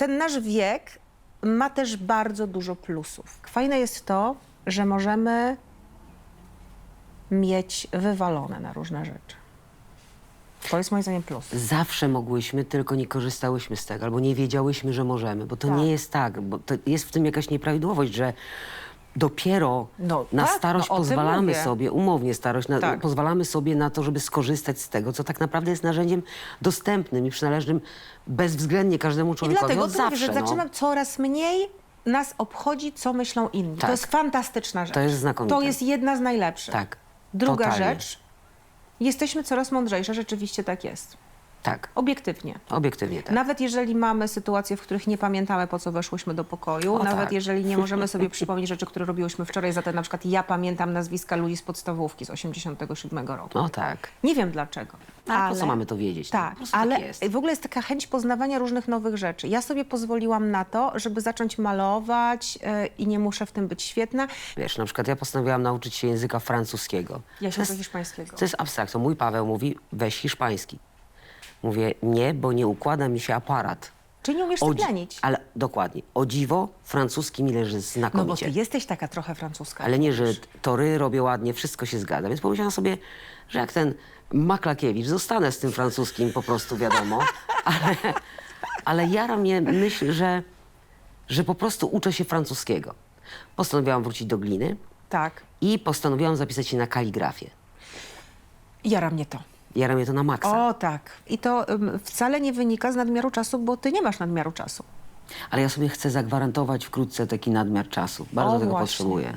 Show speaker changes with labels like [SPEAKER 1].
[SPEAKER 1] ten nasz wiek ma też bardzo dużo plusów. Fajne jest to, że możemy mieć wywalone na różne rzeczy. To jest moim zdaniem plus.
[SPEAKER 2] Zawsze mogłyśmy, tylko nie korzystałyśmy z tego, albo nie wiedziałyśmy, że możemy, bo to
[SPEAKER 1] Tak.
[SPEAKER 2] nie jest tak, bo to jest w tym jakaś nieprawidłowość, że dopiero
[SPEAKER 1] No
[SPEAKER 2] na
[SPEAKER 1] tak,
[SPEAKER 2] starość
[SPEAKER 1] no o tym
[SPEAKER 2] pozwalamy
[SPEAKER 1] mówię.
[SPEAKER 2] sobie, umownie starość, na,
[SPEAKER 1] Tak.
[SPEAKER 2] pozwalamy sobie na to, żeby skorzystać z tego, co tak naprawdę jest narzędziem dostępnym i przynależnym bezwzględnie każdemu
[SPEAKER 1] I
[SPEAKER 2] człowiekowi
[SPEAKER 1] dlatego
[SPEAKER 2] od
[SPEAKER 1] to mówię,
[SPEAKER 2] zawsze.
[SPEAKER 1] że
[SPEAKER 2] no.
[SPEAKER 1] zaczynam coraz mniej nas obchodzi, co myślą inni.
[SPEAKER 2] Tak.
[SPEAKER 1] To jest fantastyczna rzecz.
[SPEAKER 2] To jest znakomite.
[SPEAKER 1] To jest jedna z najlepszych.
[SPEAKER 2] Tak,
[SPEAKER 1] Druga
[SPEAKER 2] totalnie.
[SPEAKER 1] rzecz, jesteśmy coraz mądrzejsze, rzeczywiście tak jest.
[SPEAKER 2] Tak,
[SPEAKER 1] Obiektywnie.
[SPEAKER 2] obiektywnie tak.
[SPEAKER 1] Nawet jeżeli mamy sytuacje, w których nie pamiętamy, po co weszłyśmy do pokoju,
[SPEAKER 2] O,
[SPEAKER 1] nawet
[SPEAKER 2] tak.
[SPEAKER 1] jeżeli nie możemy sobie przypomnieć rzeczy, które robiłyśmy wczoraj, za to na przykład ja pamiętam nazwiska ludzi z podstawówki z 87 roku.
[SPEAKER 2] No tak.
[SPEAKER 1] Nie wiem dlaczego.
[SPEAKER 2] Ale po co mamy to wiedzieć? No,
[SPEAKER 1] Tak,
[SPEAKER 2] po prostu
[SPEAKER 1] ale
[SPEAKER 2] tak jest.
[SPEAKER 1] w ogóle jest taka chęć poznawania różnych nowych rzeczy. Ja sobie pozwoliłam na to, żeby zacząć malować yy, i nie muszę w tym być świetna.
[SPEAKER 2] Wiesz, na przykład ja postanowiłam nauczyć się języka francuskiego.
[SPEAKER 1] Ja się
[SPEAKER 2] To jest-
[SPEAKER 1] hiszpańskiego.
[SPEAKER 2] To jest abstrakcja. Mój Paweł mówi, weź hiszpański. Mówię, nie, bo nie układa mi się aparat.
[SPEAKER 1] Czy nie umiesz
[SPEAKER 2] O dzi-? Ale dokładnie. O dziwo, francuski mi leży
[SPEAKER 1] No bo
[SPEAKER 2] znakomicie.
[SPEAKER 1] ty jesteś taka trochę francuska.
[SPEAKER 2] Ale nie, że tory robię ładnie, wszystko się zgadza. Więc pomyślałam sobie, że jak ten Maklakiewicz, zostanę z tym francuskim po prostu, wiadomo. Ale, ale jara mnie myśl, że, że po prostu uczę się francuskiego. Postanowiłam wrócić do gliny
[SPEAKER 1] Tak.
[SPEAKER 2] i postanowiłam zapisać się na kaligrafię.
[SPEAKER 1] Jara mnie to.
[SPEAKER 2] Jara mnie to na maksa.
[SPEAKER 1] O tak. I to ym, wcale nie wynika z nadmiaru czasu, bo ty nie masz nadmiaru czasu.
[SPEAKER 2] Ale ja sobie chcę zagwarantować wkrótce taki nadmiar czasu. Bardzo
[SPEAKER 1] O,
[SPEAKER 2] tego
[SPEAKER 1] właśnie.
[SPEAKER 2] potrzebuję.